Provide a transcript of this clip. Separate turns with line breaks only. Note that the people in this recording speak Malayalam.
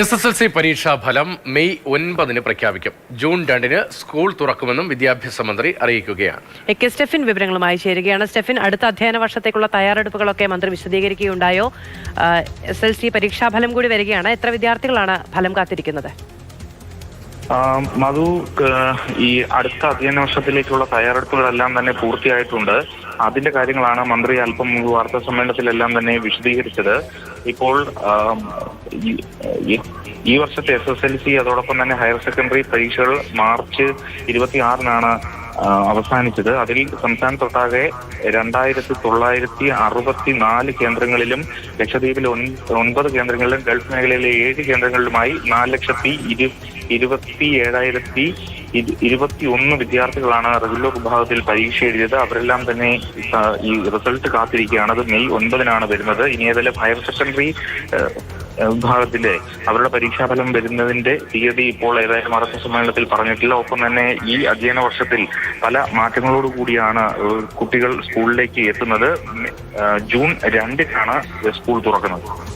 എസ് എസ് എൽ സി പരീക്ഷാ ഫലം മെയ് ഒൻപതിന് പ്രഖ്യാപിക്കും. ജൂൺ രണ്ടിന് സ്കൂൾ തുറക്കുമെന്നും വിദ്യാഭ്യാസ മന്ത്രി അറിയിക്കുകയാണ്.
എ കെ സ്റ്റെഫിൻ വിവരങ്ങളുമായി ചേരുകയാണ്. സ്റ്റെഫിൻ അടുത്ത അധ്യയന വർഷത്തേക്കുള്ള തയ്യാറെടുപ്പുകളൊക്കെ മന്ത്രി വിശദീകരിക്കുകയുണ്ടായോ എസ് എൽ സി പരീക്ഷാഫലം കൂടി വരികയാണ്. എത്ര വിദ്യാർത്ഥികളാണ് ഫലം കാത്തിരിക്കുന്നത്?
മധു ഈ അടുത്ത അധ്യയന വർഷത്തിലേക്കുള്ള തയ്യാറെടുപ്പുകളെല്ലാം തന്നെ പൂർത്തിയായിട്ടുണ്ട്. അതിന്റെ കാര്യങ്ങളാണ് മന്ത്രി അല്പം മുമ്പ് വാർത്താ സമ്മേളനത്തിലെല്ലാം തന്നെ വിശദീകരിച്ചത്. ഇപ്പോൾ ഈ- വർഷത്തെ എസ് എസ് എൽ സി അതോടൊപ്പം തന്നെ ഹയർ സെക്കൻഡറി പരീക്ഷകൾ മാർച്ച് ഇരുപത്തിയാറിനാണ് അവസാനിച്ചത്. അതിൽ സംസ്ഥാനത്തൊട്ടാകെ രണ്ടായിരത്തി തൊള്ളായിരത്തി അറുപത്തി നാല് കേന്ദ്രങ്ങളിലും ലക്ഷദ്വീപിലെ ഒൻ- ഒൻപത് കേന്ദ്രങ്ങളിലും ഗൾഫ് മേഖലയിലെ ഏഴ് കേന്ദ്രങ്ങളിലുമായി നാല് ലക്ഷത്തി ഇരു ഇരുപത്തി ഏഴായിരത്തി ഇരു- ഇരുപത്തി വിദ്യാർത്ഥികളാണ് റെഗുലർ വിഭാഗത്തിൽ പരീക്ഷ എഴുതിയത്. അവരെല്ലാം തന്നെ ഈ റിസൾട്ട് കാത്തിരിക്കുകയാണ്. അത് മെയ് ഒൻപതിനാണ് വരുന്നത്. ഇനി ഏതായാലും ഹയർ സെക്കൻഡറി വിഭാഗത്തിലെ അവരുടെ പരീക്ഷാഫലം വരുന്നതിന്റെ തീയതി ഇപ്പോൾ ഏതായാലും അറസ്റ്റ് സമ്മേളനത്തിൽ പറഞ്ഞിട്ടില്ല. ഒപ്പം തന്നെ ഈ അധ്യയന വർഷത്തിൽ പല മാറ്റങ്ങളോട് കൂടിയാണ് കുട്ടികൾ സ്കൂളിലേക്ക് എത്തുന്നത്. ജൂൺ രണ്ടിനാണ് സ്കൂൾ തുറക്കുന്നത്.